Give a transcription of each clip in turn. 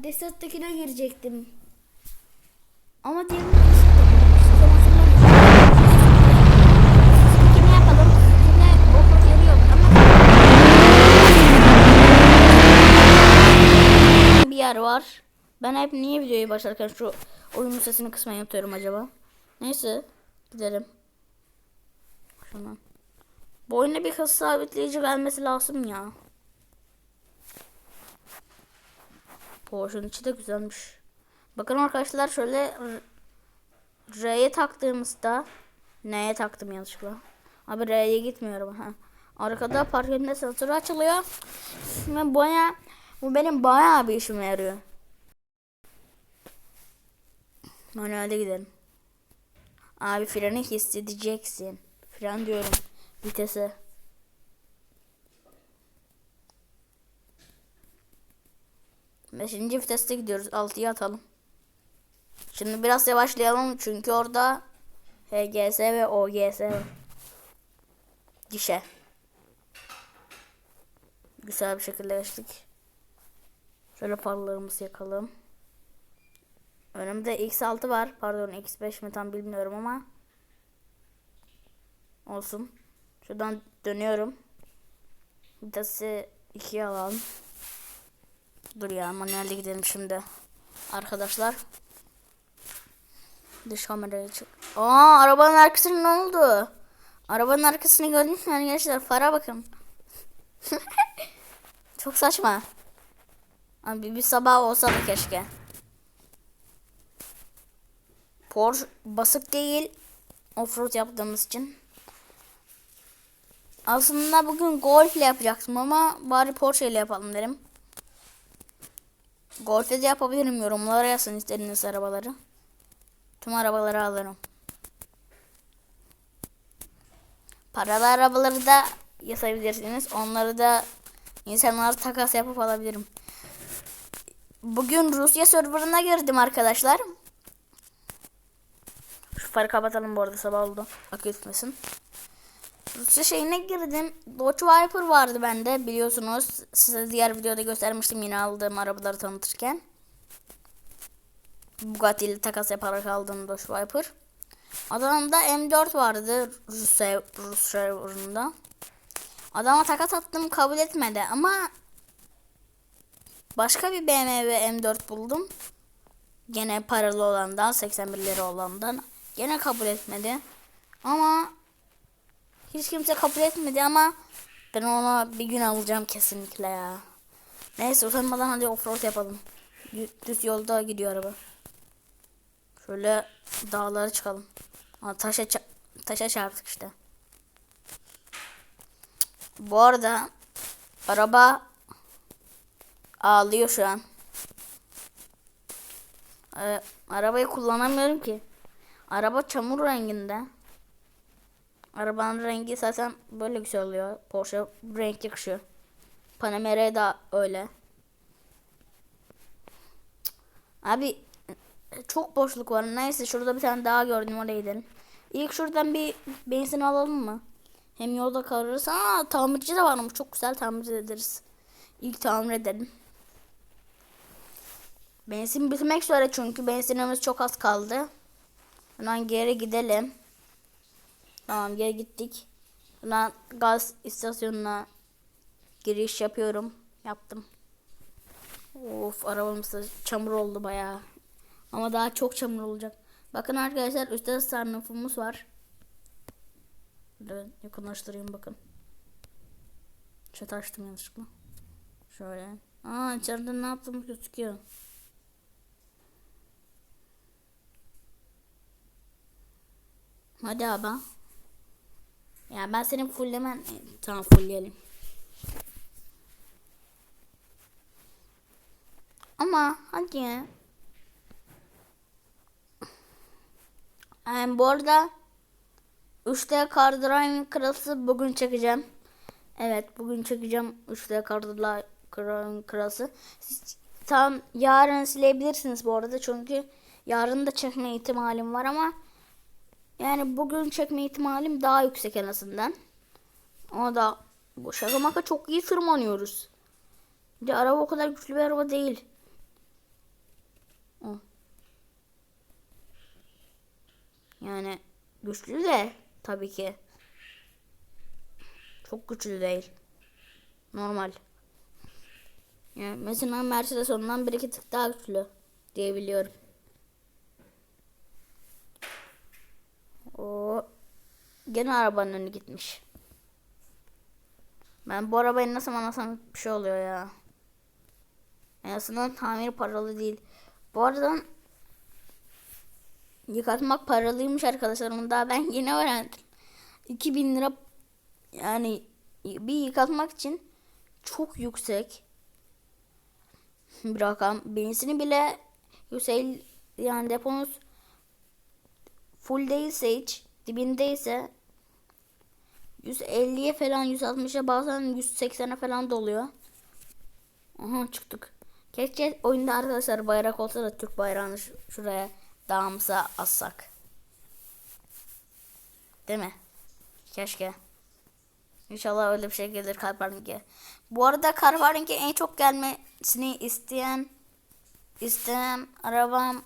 Ben Desat'takine girecektim. Ama diğerini ama bir yer var. Ben hep niye videoyu başlarken şu oyunun sesini kısmayı unutuyorum acaba? Neyse gidelim. Şuna. Bu oyuna bir hız sabitleyici gelmesi lazım ya. Porsche'un içi de güzelmiş. Bakın arkadaşlar şöyle R'ye taktığımızda N'ye taktım yanlışlıkla. Abi R'ye gitmiyorum. Ha. Arkada parkında sensörü açılıyor. Ve baya bu benim bayağı bir işime yarıyor. Manuelde gidelim. Abi freni hissedeceksin. Fren diyorum. Vitese. Beşinci viteste gidiyoruz. Altıya atalım. Şimdi biraz yavaşlayalım çünkü orada HGS ve OGS var. Gişe. Güzel bir şekilde geçtik. Şöyle farlarımızı yakalım. Önümde X6 var. Pardon X5 mi tam bilmiyorum ama. Olsun. Şuradan dönüyorum. Vitesi 2'ye alalım. Dur ya manuelde gidelim şimdi. Arkadaşlar. Dış kameraya çık. Aa arabanın arkasına ne oldu? Arabanın arkasını gördünüz mü arkadaşlar? Fara bakın. Çok saçma. Abi bir sabah olsa da keşke. Porsche basık değil. Offroad yaptığımız için. Aslında bugün Golf ile yapacaktım ama bari Porsche ile yapalım derim. Golf'e de yapabilirim yorumlara yazın istediğiniz arabaları. Tüm arabaları alırım. Paralı arabaları da yazabilirsiniz. Onları da insanlara takas yapıp alabilirim. Bugün Rusya serverına girdim arkadaşlar. Şu farı kapatalım bu arada sabah oldu. Akı etmesin. Rusya şeyine girdim. Dodge Viper vardı bende biliyorsunuz. Size diğer videoda göstermiştim yine aldığım arabaları tanıtırken. Bugatti ile takas yaparak aldığım Dodge Viper. Adamda M4 vardı Rusya, Rus serverında. Adama takas attım kabul etmedi ama başka bir BMW M4 buldum. Gene paralı olandan 81 lira olandan. Gene kabul etmedi. Ama hiç kimse kabul etmedi ama ben ona bir gün alacağım kesinlikle ya. Neyse utanmadan hadi offroad yapalım. Düz yolda gidiyor araba. Şöyle dağlara çıkalım. Aa, taşa taşa çarptık işte. Bu arada araba ağlıyor şu an. Ee, arabayı kullanamıyorum ki. Araba çamur renginde. Arabanın rengi zaten böyle güzel oluyor. Porsche renk yakışıyor. Panamera'ya da öyle. Abi çok boşluk var. Neyse şurada bir tane daha gördüm oraya gidelim. İlk şuradan bir benzin alalım mı? Hem yolda kalırız. Aa tamirci de varmış. Çok güzel tamir ederiz. İlk tamir edelim. Benzin bitmek üzere çünkü benzinimiz çok az kaldı. Hemen geri gidelim. Tamam geri gittik. Hemen gaz istasyonuna giriş yapıyorum. Yaptım. Of arabamız da çamur oldu bayağı. Ama daha çok çamur olacak. Bakın arkadaşlar üstte sunroofumuz var. Böyle yakınlaştırayım bakın. Chat açtım yanlışlıkla. Şöyle. Aa içeride ne yaptığımız gözüküyor. Hadi abi. Ya ben senin fulllemen... E, Tamam fullleyelim. Ama hadi ya. Yani bu arada 3D Car Driving Class'ı bugün çekeceğim. Evet bugün çekeceğim 3D Car Driving Class'ı. Siz tam yarın silebilirsiniz bu arada çünkü yarın da çekme ihtimalim var ama yani bugün çekme ihtimalim daha yüksek en azından. Ama da bu şaka çok iyi tırmanıyoruz. Bir de araba o kadar güçlü bir araba değil. Yani güçlü de tabii ki. Çok güçlü değil. Normal. Yani mesela Mercedes ondan bir iki tık daha güçlü diyebiliyorum. O gene arabanın önü gitmiş. Ben bu arabayı nasıl anlasam bir şey oluyor ya. En azından tamir paralı değil. Bu arada yıkatmak paralıymış arkadaşlar. Onu daha ben yeni öğrendim. 2000 lira yani bir yıkatmak için çok yüksek bir rakam. Benzini bile 150 yani deponuz full değilse hiç dibindeyse 150'ye falan 160'a bazen 180'e falan doluyor. Aha çıktık. Keşke oyunda arkadaşlar bayrak olsa da Türk bayrağını şuraya dağımıza assak. Değil mi? Keşke. İnşallah öyle bir şey gelir Carparing'e. Bu arada Carparing'e en çok gelmesini isteyen isteyen arabam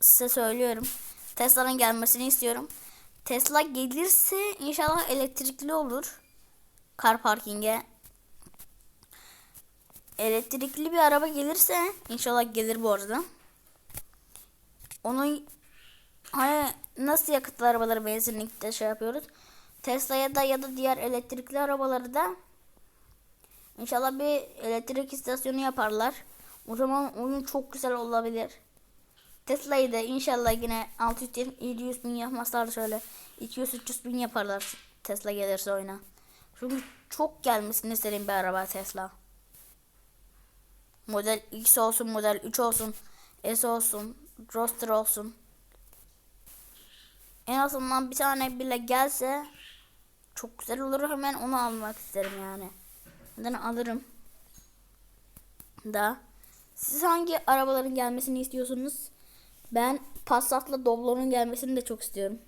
size söylüyorum. Tesla'nın gelmesini istiyorum. Tesla gelirse inşallah elektrikli olur. Car parking'e. Elektrikli bir araba gelirse inşallah gelir bu arada. Onun hani nasıl yakıtlı arabaları benzinlikte şey yapıyoruz. Tesla'ya da ya da diğer elektrikli arabaları da inşallah bir elektrik istasyonu yaparlar. O zaman oyun çok güzel olabilir. Tesla'yı da inşallah yine 600-700 bin yapmazlar şöyle 200-300 bin yaparlar Tesla gelirse oyuna. Çünkü çok gelmesini isterim bir araba Tesla. Model X olsun, model 3 olsun, S olsun, Roadster olsun. En azından bir tane bile gelse çok güzel olur hemen onu almak isterim yani. Neden alırım. Da. Siz hangi arabaların gelmesini istiyorsunuz? Ben Passat'la Doblo'nun gelmesini de çok istiyorum.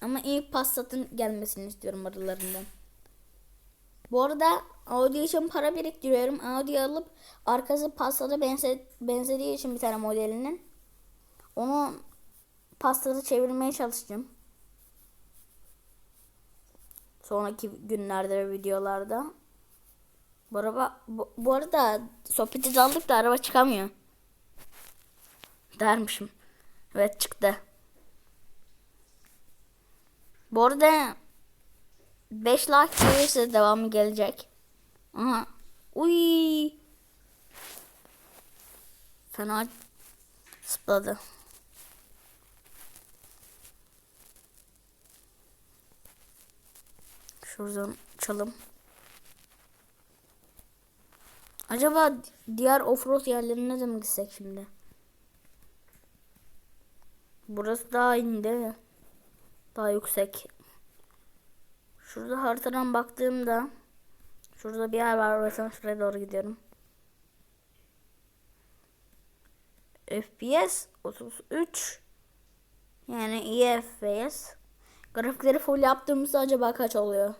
Ama ilk Passat'ın gelmesini istiyorum aralarından. Bu arada Audi için para biriktiriyorum. Audi alıp arkası Passat'a benze benzediği için bir tane modelinin. Onu Passat'ı çevirmeye çalışacağım. Sonraki günlerde ve videolarda. Bu araba bu, bu arada sohbeti daldık da araba çıkamıyor. Dermişim. Evet çıktı. Bu arada 5 like gelirse devamı gelecek. Aha. Uy. Fena zıpladı. Şuradan çalım. Acaba diğer offroad yerlerine de mi gitsek şimdi? Burası daha iyi değil mi? Daha yüksek. Şurada haritadan baktığımda şurada bir yer var. Orasına şuraya doğru gidiyorum. FPS 33 yani iyi FPS. Grafikleri full yaptığımızda acaba kaç oluyor?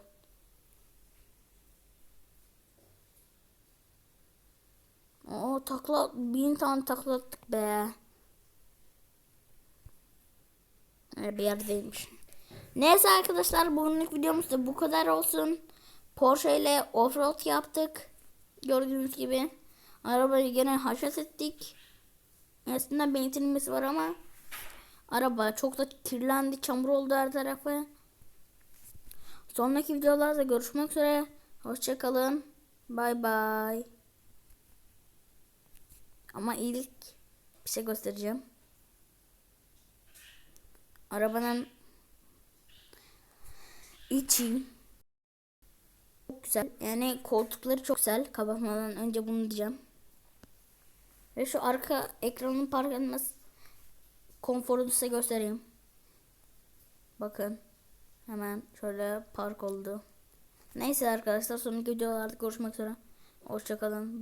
Oo takla bin tane takla attık be. Öyle bir yerdeymiş. Neyse arkadaşlar bugünlük videomuz da bu kadar olsun. Porsche ile offroad yaptık. Gördüğünüz gibi. Arabayı gene haşat ettik. Aslında benzinimiz var ama araba çok da kirlendi. Çamur oldu her tarafı. Sonraki videolarda görüşmek üzere. Hoşçakalın. Bay bay. Ama ilk bir şey göstereceğim. Arabanın içi çok güzel. Yani koltukları çok güzel. Kapatmadan önce bunu diyeceğim. Ve şu arka ekranın park etmez konforunu size göstereyim. Bakın. Hemen şöyle park oldu. Neyse arkadaşlar sonraki videolarda görüşmek üzere. Hoşçakalın. Bye.